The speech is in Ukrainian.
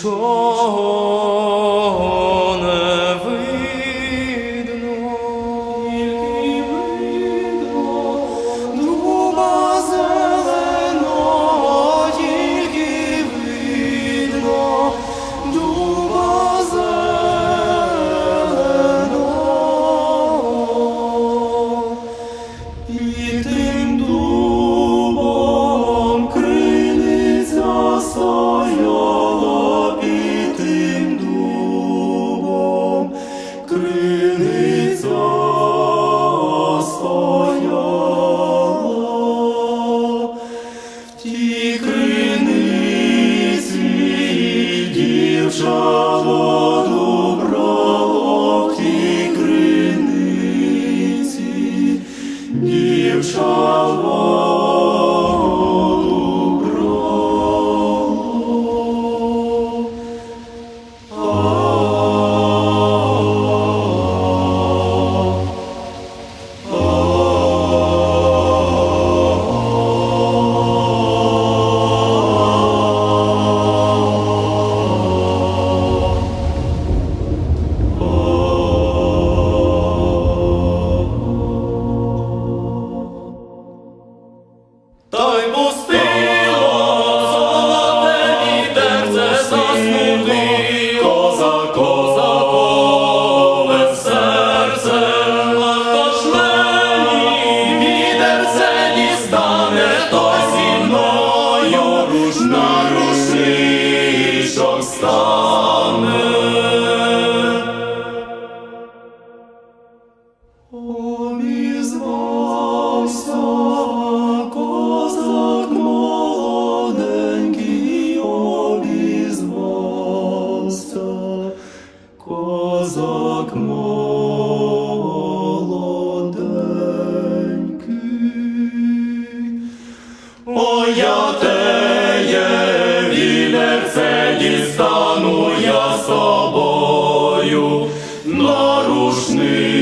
错。show. так стане. Обізвався козак молоденький, обізвався козак молоденький. listening.